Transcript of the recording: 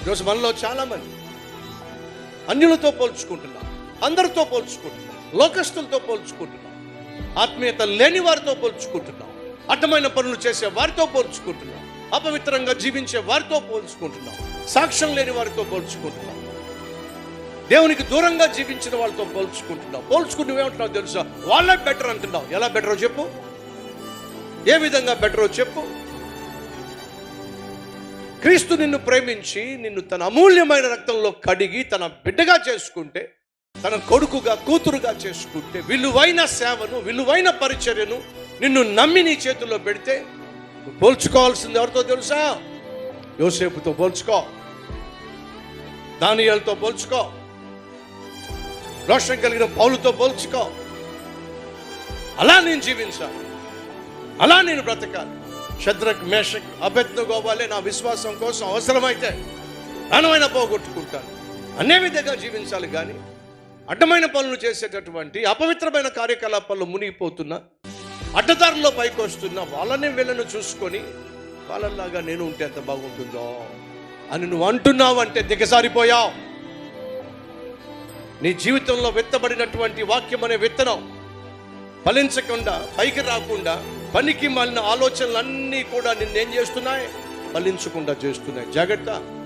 ఈరోజు మనలో చాలామంది అన్యులతో పోల్చుకుంటున్నాం అందరితో పోల్చుకుంటున్నాం లోకస్తులతో పోల్చుకుంటున్నాం ఆత్మీయత లేని వారితో పోల్చుకుంటున్నాం అడ్డమైన పనులు చేసే వారితో పోల్చుకుంటున్నాం అపవిత్రంగా జీవించే వారితో పోల్చుకుంటున్నాం సాక్ష్యం లేని వారితో పోల్చుకుంటున్నాం దేవునికి దూరంగా జీవించిన వాళ్ళతో పోల్చుకుంటున్నావు పోల్చుకుని నువ్వేమంటున్నావు తెలుసా? వాళ్ళే బెటర్ అంటున్నావు ఎలా బెటరో చెప్పు? ఏ విధంగా బెటరో చెప్పు? క్రీస్తు నిన్ను ప్రేమించి నిన్ను తన అమూల్యమైన రక్తంలో కడిగి తన బిడ్డగా చేసుకుంటే తన కొడుకుగా కూతురుగా చేసుకుంటే విలువైన సేవను విలువైన పరిచర్యను నిన్ను నమ్మి నీ చేతుల్లో పెడితే పోల్చుకోవాల్సింది ఎవరితో తెలుసా? యోసేపుతో పోల్చుకో. దానియాలతో పోల్చుకో. రోషం కలిగిన పౌలుతో పోల్చుకో. అలా నేను జీవించాలి. అలా నేను బ్రతకాలి. శత్రక్ మేషక్ అభ్యర్థగోవాలే నా విశ్వాసం కోసం అవసరమైతే ప్రాణమైన పోగొట్టుకుంటాను అనే విధంగా జీవించాలి కానీ అడ్డమైన పనులు చేసేటటువంటి అపవిత్రమైన కార్యకలాపాల్లో మునిగిపోతున్నా అడ్డదారుల్లో పైకి వస్తున్నా వాళ్ళని వీళ్ళని చూసుకొని వాళ్ళలాగా నేను ఉంటే ఎంత బాగుంటుందో అని నువ్వు అంటున్నావు అంటే నీ జీవితంలో విత్తబడినటువంటి వాక్యం అనే విత్తనం ఫలించకుండా పైకి రాకుండా పనికి మాలిన ఆలోచనలన్నీ కూడా నిన్నేం చేస్తున్నాయి? ఫలించకుండా చేస్తున్నాయి. జాగ్రత్త.